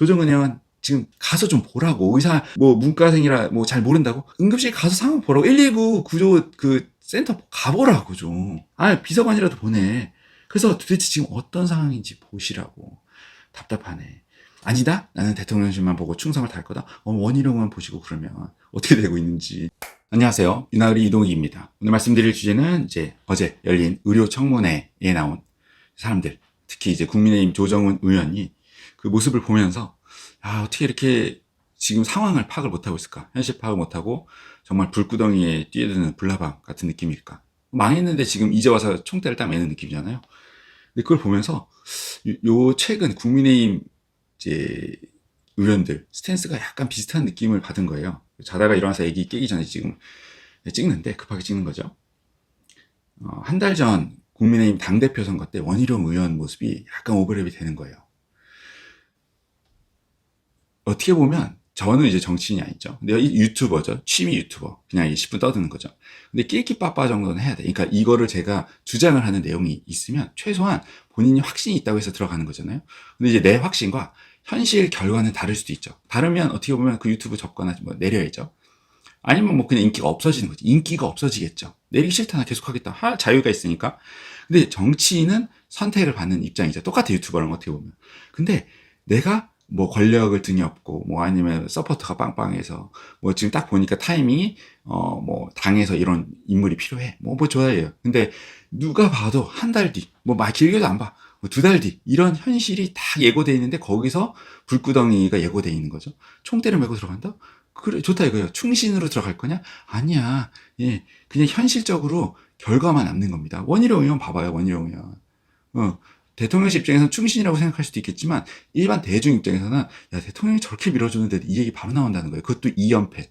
조정은 의원 지금 가서 좀 보라고 의사 뭐 문과생이라 뭐 잘 모른다고 응급실 가서 상황 보라고 119 구조 그 센터 가보라고 좀. 아 비서관이라도 보내. 그래서 도대체 지금 어떤 상황인지 보시라고. 답답하네. 아니다. 나는 대통령실만 보고 충성을 다할 거다. 어, 원희룡만 보시고 그러면 어떻게 되고 있는지. 안녕하세요. 유나을리 이동익입니다. 오늘 말씀드릴 주제는 이제 어제 열린 의료 청문회에 나온 사람들, 특히 이제 국민의힘 조정은 의원이 그 모습을 보면서 아 어떻게 이렇게 지금 상황을 파악을 못하고 있을까? 현실 파악을 못하고 정말 불구덩이에 뛰어드는 불나방 같은 느낌일까? 망했는데 지금 이제 와서 총대를 딱 매는 느낌이잖아요. 근데 그걸 보면서 요, 요 최근 국민의힘 이제 의원들 스탠스가 약간 비슷한 느낌을 받은 거예요. 자다가 일어나서 애기 깨기 전에 지금 찍는데 급하게 찍는 거죠. 어, 한 달 전 국민의힘 당대표 선거 때 원희룡 의원 모습이 약간 오버랩이 되는 거예요. 어떻게 보면 저는 이제 정치인이 아니죠. 내가 유튜버죠. 취미 유튜버. 그냥 10분 떠드는 거죠. 근데 끼끼빠빠 정도는 해야 돼. 그러니까 이거를 제가 주장을 하는 내용이 있으면 최소한 본인이 확신이 있다고 해서 들어가는 거잖아요. 근데 이제 내 확신과 현실 결과는 다를 수도 있죠. 다르면 어떻게 보면 그 유튜브 접거나 뭐 내려야죠. 아니면 뭐 그냥 인기가 없어지는 거지. 인기가 없어지겠죠. 내리기 싫다 나 계속 하겠다. 할 자유가 있으니까. 근데 정치인은 선택을 받는 입장이죠. 똑같아 유튜버랑 어떻게 보면. 근데 내가 뭐 권력을 등에 업고 뭐 아니면 서포터가 빵빵해서 뭐 지금 딱 보니까 타이밍이 어 뭐 당에서 이런 인물이 필요해. 뭐뭐 좋아해요. 근데 누가 봐도 한 달 뒤 뭐 막 길게도 안 봐. 뭐두달뒤 이런 현실이 다 예고돼 있는데 거기서 불구덩이가 예고돼 있는 거죠. 총대를 메고 들어간다? 그래 좋다 이거예요. 충신으로 들어갈 거냐? 아니야. 예 그냥 현실적으로 결과만 남는 겁니다. 원희룡 의원 봐봐요 원희룡 의원. 어 대통령실 입장에서는 충신이라고 생각할 수도 있겠지만 일반 대중 입장에서는 야 대통령이 저렇게 밀어주는데 이 얘기 바로 나온다는 거예요. 그것도 2연패.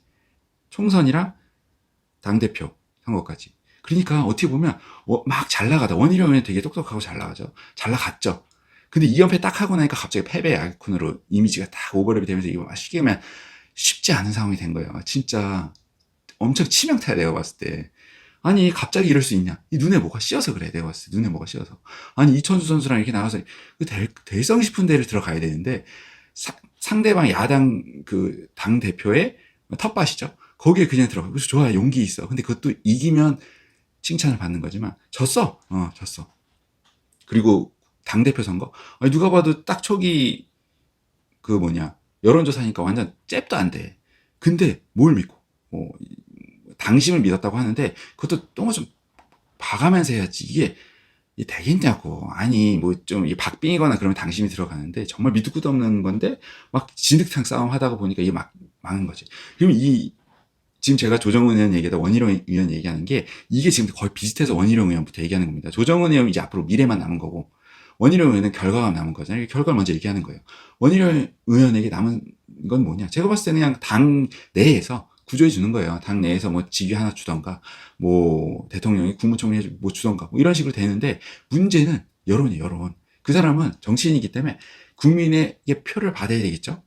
총선이랑 당대표 선거까지. 그러니까 어떻게 보면 어, 막잘 나가다. 원희룡 의원 되게 똑똑하고 잘 나가죠. 잘 나갔죠. 근데 2연패 딱 하고 나니까 갑자기 패배 아이콘으로 이미지가 딱 오버랩이 되면서 이거 쉽게 하면 쉽지 않은 상황이 된 거예요. 진짜 엄청 치명타야 내가 봤을 때. 아니 갑자기 이럴 수 있냐? 이 눈에 뭐가 씌어서 그래 내가 봤을 때. 눈에 뭐가 씌어서. 아니 이천수 선수랑 이렇게 나가서 그 대, 대성 싶은 데를 들어가야 되는데 사, 상대방 야당 그 당 대표의 텃밭이죠? 거기에 그냥 들어가. 그래서 좋아 용기 있어. 근데 그것도 이기면 칭찬을 받는 거지만 졌어. 어 졌어. 그리고 당 대표 선거. 아니 누가 봐도 딱 초기 그 뭐냐. 여론조사니까 완전 잽도 안 돼. 근데 뭘 믿고? 뭐 당심을 믿었다고 하는데 그것도 똥을 좀 봐가면서 해야지. 이게 되겠냐고. 아니 뭐좀 박빙이거나 그러면 당심이 들어가는데 정말 밑도 끝도 없는 건데 막 진흙탕 싸움 하다가 보니까 이게 막 망한 거지. 그럼 이 지금 제가 조정은 의원 얘기하다 원희룡 의원 얘기하는 게 이게 지금 거의 비슷해서 원희룡 의원부터 얘기하는 겁니다. 조정은 의원 이제 앞으로 미래만 남은 거고 원희룡 의원은 결과가 남은 거잖아요. 결과를 먼저 얘기하는 거예요. 원희룡 의원에게 남은 건 뭐냐? 제가 봤을 때는 그냥 당 내에서 구조해 주는 거예요. 당 내에서 뭐 직위 하나 주던가, 뭐 대통령이 국무총리 뭐 주던가, 뭐 이런 식으로 되는데 문제는 여론이에요, 여론. 그 사람은 정치인이기 때문에 국민에게 표를 받아야 되겠죠?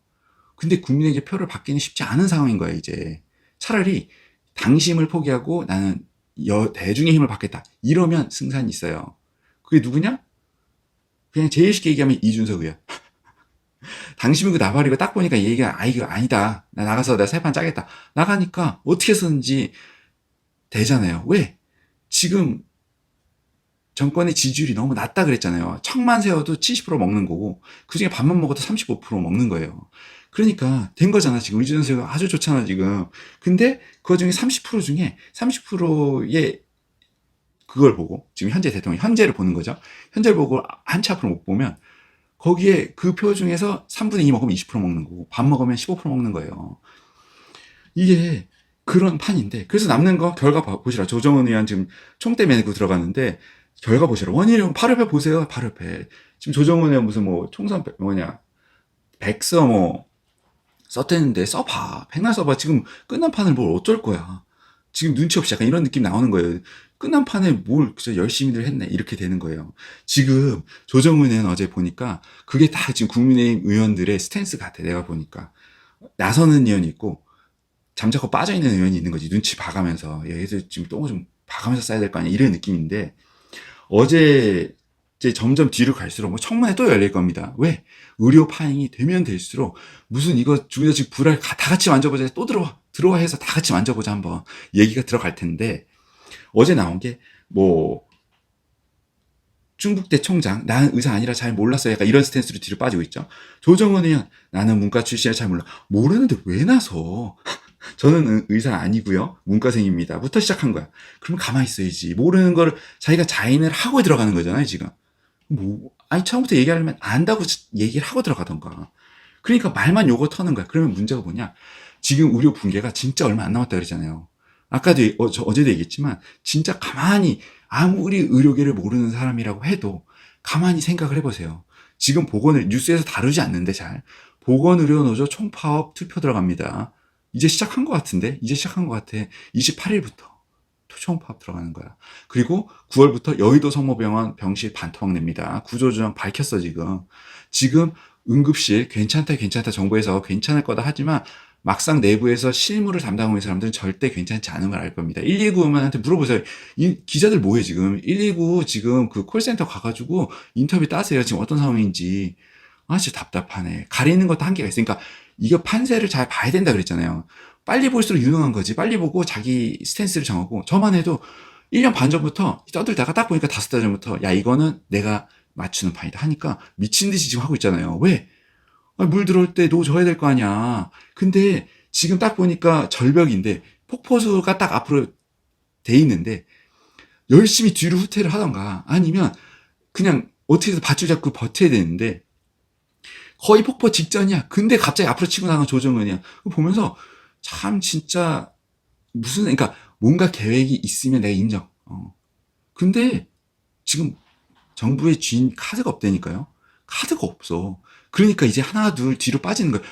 근데 국민에게 표를 받기는 쉽지 않은 상황인 거예요, 이제. 차라리 당심을 포기하고 나는 여, 대중의 힘을 받겠다. 이러면 승산이 있어요. 그게 누구냐? 그냥 제일 쉽게 얘기하면 이준석 의원. 당신은 그 나발이고 딱 보니까 이 얘기가 아 이거 아니다. 나 나가서 내가 세판 짜겠다. 나가니까 어떻게 쓰는지 되잖아요. 왜? 지금 정권의 지지율이 너무 낮다 그랬잖아요. 척만 세워도 70% 먹는 거고 그중에 밥만 먹어도 35% 먹는 거예요. 그러니까 된 거잖아. 지금 의준석이 아주 좋잖아 지금. 근데 그 중에 30% 중에 30%의 그걸 보고 지금 현재 대통령 현재를 보는 거죠. 현재를 보고 한치 앞으로 못 보면 거기에 그 표 중에서 3분의 2 먹으면 20% 먹는 거고, 밥 먹으면 15% 먹는 거예요. 이게 그런 판인데, 그래서 남는 거 결과 보시라. 조정은 의원 지금 총대 매고 들어가는데, 결과 보시라. 원희룡 바로 옆에 보세요. 바로 옆에. 지금 조정은 의원 무슨 뭐 총선 뭐냐, 백서 뭐 썼대는데 써봐. 백날 써봐. 지금 끝난 판을 뭘 어쩔 거야. 지금 눈치 없이 약간 이런 느낌 나오는 거예요. 끝난 판에 뭘 진짜 열심히들 했네 이렇게 되는 거예요. 지금 조정은 의원 어제 보니까 그게 다 지금 국민의힘 의원들의 스탠스 같아. 내가 보니까 나서는 의원이 있고 잠자코 빠져 있는 의원이 있는 거지. 눈치 봐가면서 얘들 지금 똥을 좀 봐가면서 써야 될 거 아니야. 이런 느낌인데 어제 이제 점점 뒤로 갈수록 뭐 청문회 또 열릴 겁니다. 왜? 의료 파행이 되면 될수록 무슨 이거 주기자직 불알 가- 다 같이 만져보자 또 들어와 들어와 해서 다 같이 만져보자 한번 얘기가 들어갈 텐데 어제 나온 게 뭐 중국대 총장 나는 의사 아니라 잘 몰랐어 약간 이런 스탠스로 뒤로 빠지고 있죠. 조정은 의원 나는 문과 출신이라 잘 몰라 모르는데 왜 나서 저는 의- 의사 아니고요 문과생입니다부터 시작한 거야. 그러면 가만히 있어야지 모르는 거를 자기가 자인을 하고 들어가는 거잖아요 지금. 뭐 아니 처음부터 얘기하려면 안다고 얘기를 하고 들어가던가. 그러니까 말만 요거 터는 거야. 그러면 문제가 뭐냐? 지금 의료 붕괴가 진짜 얼마 안 남았다 그랬잖아요. 아까도 어, 저 어제도 얘기했지만 진짜 가만히 아무리 의료계를 모르는 사람이라고 해도 가만히 생각을 해보세요. 지금 보건을 뉴스에서 다루지 않는데 잘 보건의료노조 총파업 투표 들어갑니다. 이제 시작한 것 같은데 이제 시작한 것 같아. 28일부터 총파업 들어가는 거야. 그리고 9월부터 여의도 성모병원 병실 반토막 냅니다. 구조조정 밝혔어 지금. 지금 응급실 괜찮다 괜찮다 정부에서 괜찮을 거다 하지만 막상 내부에서 실무를 담당하고 있는 사람들은 절대 괜찮지 않은 걸알 겁니다. 119만한테 물어보세요. 이 기자들 뭐해 지금? 119 지금 그 콜센터 가가지고 인터뷰 따세요. 지금 어떤 상황인지. 아 진짜 답답하네. 가리는 것도 한계가 있으니까 이거 판세를 잘 봐야 된다 그랬잖아요. 빨리 볼수록 유능한 거지. 빨리 보고 자기 스탠스를 정하고 저만 해도 1년 반 전부터 떠들다가 딱 보니까 다섯 달 전부터 야 이거는 내가 맞추는 판이다 하니까 미친 듯이 지금 하고 있잖아요. 왜? 아, 물 들어올 때노 줘야 될 거 아니야. 근데 지금 딱 보니까 절벽인데 폭포수가 딱 앞으로 돼 있는데 열심히 뒤로 후퇴를 하던가 아니면 그냥 어떻게든 밧줄 잡고 버텨야 되는데 거의 폭포 직전이야. 근데 갑자기 앞으로 치고 나간 조정은이야. 보면서 참 진짜 무슨 그러니까 뭔가 계획이 있으면 내가 인정. 어. 근데 지금 정부의 쥔 카드가 없다니까요. 카드가 없어. 그러니까 이제 하나 둘 뒤로 빠지는 거예요.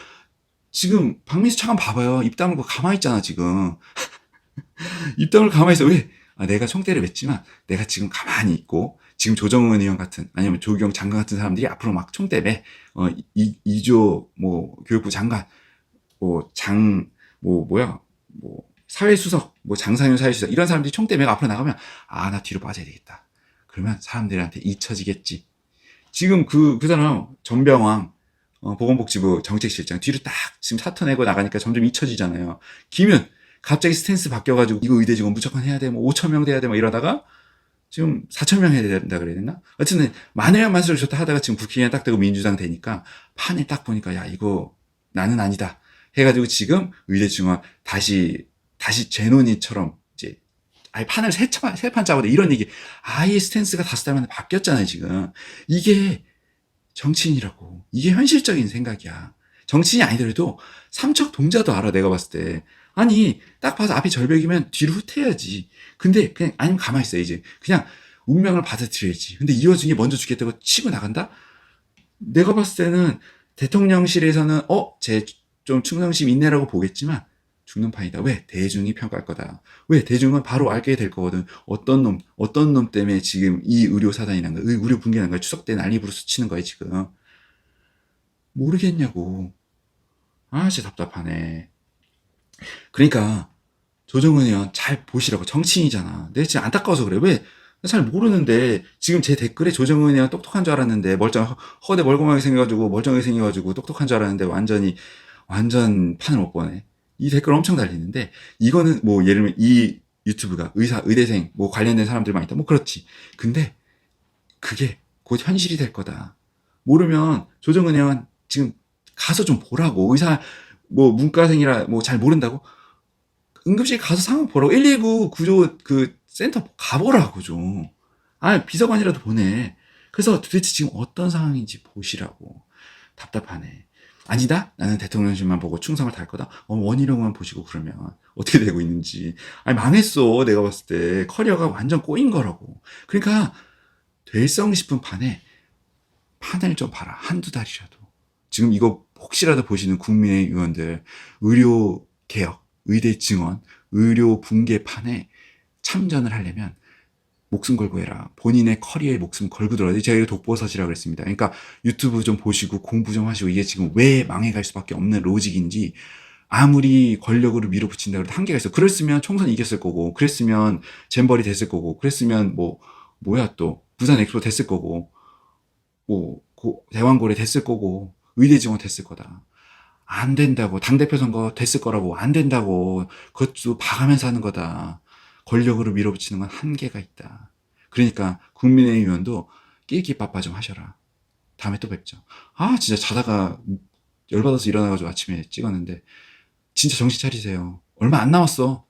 지금 박민수 차관 봐봐요. 입 다물고 가만히 있잖아 지금. 입 다물고 가만히 있어. 왜? 아, 내가 총대를 맸지만 내가 지금 가만히 있고 지금 조정은 의원 같은 아니면 조경 장관 같은 사람들이 앞으로 막 총대 매. 어, 이, 이조 뭐 교육부 장관 뭐 장뭐 뭐야 뭐 사회수석 뭐 장상현 사회수석 이런 사람들이 총대 매가 앞으로 나가면 아 나 뒤로 빠져야 되겠다. 그러면 사람들한테 잊혀지겠지. 지금 그, 그 사람, 전병왕, 어, 보건복지부 정책실장, 뒤로 딱 지금 사터 내고 나가니까 점점 잊혀지잖아요. 기면, 갑자기 스탠스 바뀌어가지고, 이거 의대 직원 무조건 해야 돼, 뭐, 5천명 돼야 돼, 뭐, 이러다가, 지금 4천명 해야 된다 그래야 되나? 어쨌든, 많으면 많을수록 좋다 하다가 지금 국회의원 딱 되고 민주당 되니까, 판에 딱 보니까, 야, 이거, 나는 아니다. 해가지고 지금 의대 증원 다시, 다시 제논이처럼, 아예 판을 세, 차- 세판 짜고 이런 얘기. 아예 스탠스가 다섯 달 만에 바뀌었잖아요, 지금. 이게 정치인이라고. 이게 현실적인 생각이야. 정치인이 아니더라도 삼척 동자도 알아, 내가 봤을 때. 아니, 딱 봐서 앞이 절벽이면 뒤로 후퇴해야지. 근데 그냥, 아니면 가만히 있어, 이제. 그냥 운명을 받아들여야지. 근데 이 와중에 먼저 죽겠다고 치고 나간다? 내가 봤을 때는 대통령실에서는, 어, 쟤좀 충성심 있네라고 보겠지만, 죽는 판이다. 왜? 대중이 평가할 거다. 왜? 대중은 바로 알게 될 거거든. 어떤 놈, 어떤 놈 때문에 지금 이 의료 사단이 난 거야. 의- 의료 붕괴 난 거야. 추석 때 난리 부르스 치는 거야, 지금. 모르겠냐고. 아, 진짜 답답하네. 그러니까, 조정은 의원 잘 보시라고. 정치인이잖아. 내가 지금 안타까워서 그래. 왜? 나잘 모르는데, 지금 제 댓글에 조정은 의원 똑똑한 줄 알았는데, 멀쩡, 허- 허대 멀쩡하게 생겨가지고, 멀쩡하게 생겨가지고, 똑똑한 줄 알았는데, 완전히, 완전 판을 못 보네. 이 댓글 엄청 달리는데, 이거는 뭐, 예를 들면 이 유튜브가 의사, 의대생, 뭐 관련된 사람들만 있다. 뭐 그렇지. 근데, 그게 곧 현실이 될 거다. 모르면 조정은 의원 지금 가서 좀 보라고. 의사, 뭐 문과생이라 뭐 잘 모른다고? 응급실 가서 상황 보라고. 119 구조 그 센터 가보라고 좀. 아, 비서관이라도 보내. 그래서 도대체 지금 어떤 상황인지 보시라고. 답답하네. 아니다? 나는 대통령실만 보고 충성을 다할 거다? 어, 원희룡만 보시고 그러면 어떻게 되고 있는지. 아니, 망했어. 내가 봤을 때. 커리어가 완전 꼬인 거라고. 그러니까, 될성 싶은 판에 판을 좀 봐라. 한두 달이라도. 지금 이거 혹시라도 보시는 국민의 의원들, 의료 개혁, 의대 증원, 의료 붕괴 판에 참전을 하려면 목숨 걸고 해라. 본인의 커리어에 목숨 걸고 들어야 돼. 제가 독보서시라고 그랬습니다. 그러니까 유튜브 좀 보시고 공부 좀 하시고 이게 지금 왜 망해갈 수밖에 없는 로직인지 아무리 권력으로 밀어붙인다 그래도 한계가 있어. 그랬으면 총선 이겼을 거고, 그랬으면 잼벌이 됐을 거고, 그랬으면 뭐, 뭐야 또, 부산 엑스포 됐을 거고, 뭐 고- 대왕고래 됐을 거고 의대 지원 됐을 거다. 안 된다고 당대표 선거 됐을 거라고 안 된다고 그것도 봐가면서 하는 거다. 권력으로 밀어붙이는 건 한계가 있다. 그러니까 국민의힘 의원도 끼끼 빠빠 좀 하셔라. 다음에 또 뵙죠. 아 진짜 자다가 열받아서 일어나가지고 아침에 찍었는데 진짜 정신 차리세요. 얼마 안 남았어.